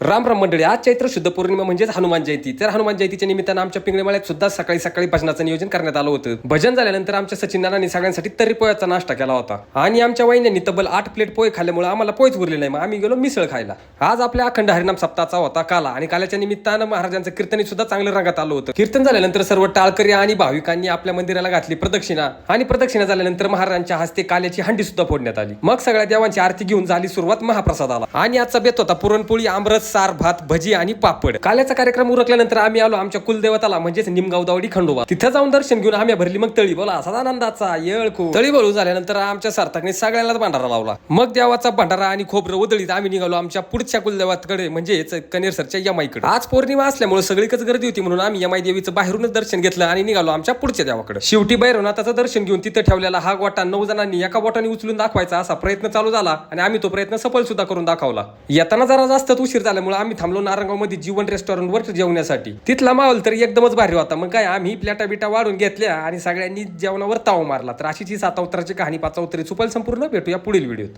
राम राम मंडळी आज चैत्र शुद्ध पौर्णिमा म्हणजेच हनुमान जयंती. तर हनुमान जयंतीच्या निमित्तानं आमच्या पिंगळेमाळ्यात सुद्धा सकाळी सकाळी भजनाचं नियोजन करण्यात आलं होतं. भजन झाल्यानंतर आमच्या सचिनांनी सगळ्यांसाठी तरी पोयाचा नाश्ता केला होता. आणि आमच्या वहिन्यांनी तब्बल आठ प्लेट पोहे खाल्ल्यामुळे आम्हाला पोहेच उरले नाही. मग आम्ही गेलो मिसळ खायला. आज आपल्या अखंड हरिनाम सप्ताहाचा होता काला. आणि काल्याच्या निमित्तानं महाराजांचं कीर्तन सुद्धा चांगलं रंगात आलं होतं. कीर्तन झाल्यानंतर सर्व टाळकरी आणि भाविकांनी आपल्या मंदिराला घातली प्रदक्षिणा. आणि प्रदक्षिणा झाल्यानंतर महाराजांच्या हस्ते काल्याची हंडी सुद्धा फोडण्यात आली. मग सगळ्या देवांची आरती घेऊन झाली सुरुवात महाप्रसादाला. आणि आजचा बेत होता पुरणपोळी आमरस सार भात भजी आणि पापड. काल्याचा कार्यक्रम उरकल्यानंतर आम्ही आलो आमच्या कुलदेवताला म्हणजेच निमगाव दावडी खंडोबा. तिथं जाऊन दर्शन घेऊन आम्ही भरली मग तळी. बोला असा आनंदाचा येळखू तळी बोलू झाल्यानंतर आमच्या सार्थकने सगळ्यांनाच भांडारा लावला. मग देवाचा भांडारा आणि खोबरं उदळीत आम्ही निघालो आमच्या पुढच्या कुलदेवाकडे म्हणजेच कनेरसरच्या यमाईकडे. आज पौर्णिमा असल्यामुळे सगळीकच गर्दी होती म्हणून आम्ही यमाई देवीचं बाहेरूनच दर्शन घेतलं आणि निघालो आमच्या पुढच्या देवाकडे. शेवटी भैरवनाथाचं दर्शन घेऊन तिथं ठेवलेला हा गोटा नऊ जणांनी एका बोटाने उचलून दाखवायचा असा प्रयत्न चालू झाला आणि आम्ही तो प्रयत्न सफल सुद्धा करून दाखवला. येताना जरा जास्त उशीर झाला झाल्यामुळे आम्ही थांबलो नारंगावमध्ये जीवन रेस्टॉरंटवर जेवण्यासाठी. तिथला माहोल तर एकदमच भारी होता. मग काय आम्ही प्लेटा बिटा वाढून घेतल्या आणि सगळ्यांनी जेवणावर ताव मारला. तर अशीच ही सातावताराची कहाणी पाचावतरी चुपल संपूर्ण भेटूया पुढील व्हिडिओत.